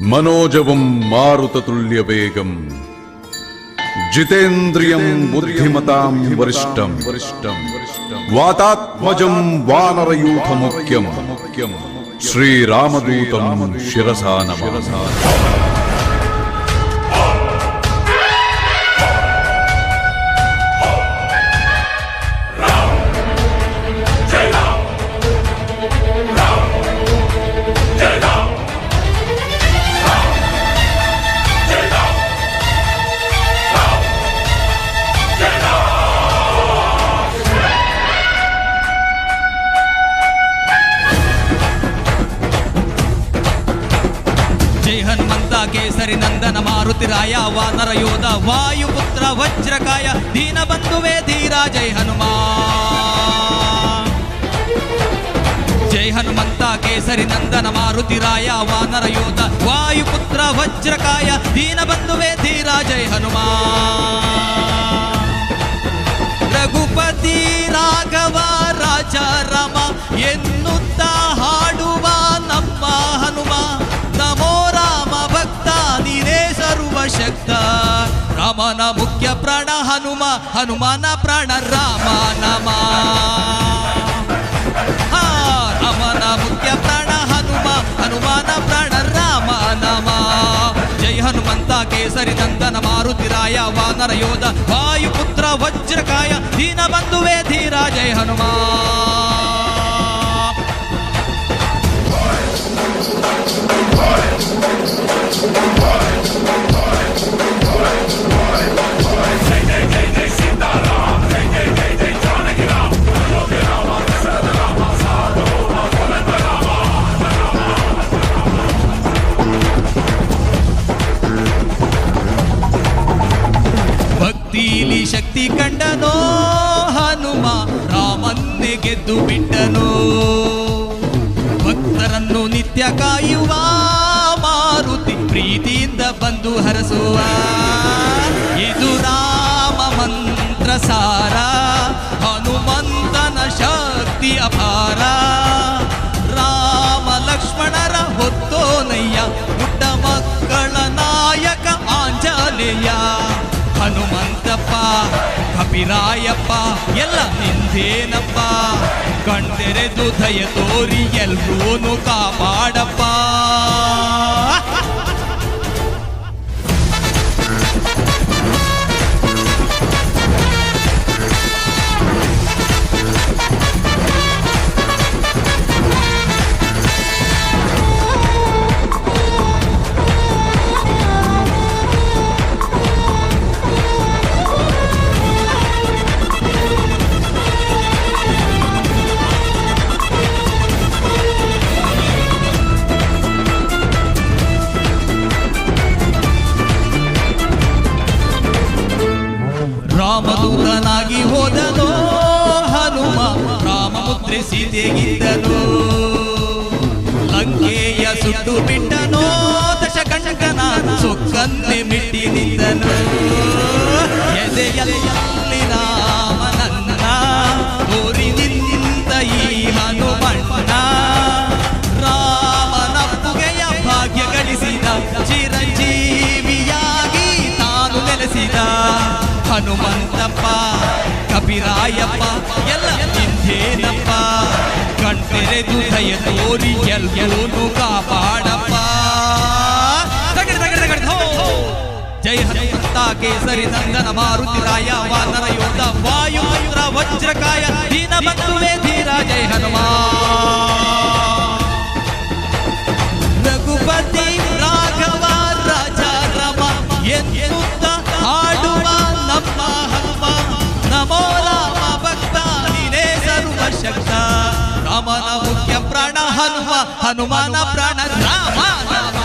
మనోజవం మారుతతుల్య వేగం జితేంద్రియం బుద్ధిమతాం వరిష్టం. వరిష్టం వాతాత్మజం వానరయూథ ముఖ్యం ముఖ్యం శ్రీరామదూతం శిరసాన శిరసాన హనుమంత కేసరి నందన మారుతి రాయ వానర యోధ వాయుపుత్ర వజ్రకాయ దీన బంధువే ధీరా జై హనుమా జై హనుమంత కేసరి నందన మారుతి రాయ వానర యోధ వాయుపుత్ర వజ్రకాయ దీన బంధువే మన ముఖ్య ప్రాణ హనుమ హనుమాన ప్రాణ రామ నమా రమణ ముఖ్య ప్రాణ హనుమ హనుమాన ప్రాణ రామ నమా జయ హనుమంత కేసరి నందన మారుతిరాయ వానర యోధ వాయుపుత్ర వజ్రకాయ దీనబంధువే ధీరా జయ హనుమా. ಕಂಡನೋ ಹನುಮ, ರಾಮನ್ನೇ ಗೆದ್ದು ಬಿಟ್ಟನು? ಭಕ್ತರನ್ನು ನಿತ್ಯ ಕಾಯುವ ಮಾರುತಿ ಪ್ರೀತಿಯಿಂದ ಬಂದು ಹರಸುವ. ಇದು ರಾಮ ಮಂತ್ರ ಸಾರ ಹನುಮಂತನ ಶಕ್ತಿ ಅಪಾರ. ಕಪಿರಾಯಪ್ಪ ಎಲ್ಲ ನಿಂದೇನಪ್ಪ ಕಣ್ತೆರೆದು ದಯ ತೋರಿ ಎಲ್ರೂನು ಕಾಪಾಡಪ್ಪ. ರಾಮದೂತನಾಗಿ ಹೋದನು ಹನುಮ ರಾಮ ಮುದ್ರೆ ಸೀತೆಗಿದ್ದನು ಲಂಕೆಯ ಸುಟ್ಟು ಬಿಟ್ಟನೋ ದಶಕಂಕನ ಸೊಕ್ಕನ್ನೆ ಮಿಟ್ಟಿ ನಿಂತನು ಎದೆಯಲ್ಲಿ ರಾಮನನ್ನ ಕೋರಿ ನಿಂತ ಈ ಹನುಮಣ್ಣ ರಾಮನಪ್ಪುಗೆಯ ಭಾಗ್ಯ ಗಳಿಸಿದ ಚಿರಂಜೀವಿಯಾಗಿ ತಾನು ನೆಲೆಸಿದ ಹನುಮಂತಪ್ಪ ಕಪಿರಾಯಪ್ಪ ಎಲ್ಲ ನಿಂತೇನಪ್ಪ ಕಣ್ತೆರೆದು ದಯ ತೋರಿ ಎಲ್ಲರೂ ಕಾಪಾಡಪ್ಪ ತಗಡಿ ತಗಡಿ ತಗಡಿ ಹೋ ಜೈ ಹನುಮಂತ ಕೇಸರಿ ನಂದನ ಮಾರುತಿ ರಾಯ ವಾನರ ಯೋಧ ವಾಯುಪುತ್ರ ವಜ್ರಕಾಯ ದೀನ ಬಂಧುವೇ ಧೀರ ಜೈ ಹನುಮಾ శక్త. రామన ముఖ్య ప్రాణ హనుమ హనుమాన ప్రాణ రామాన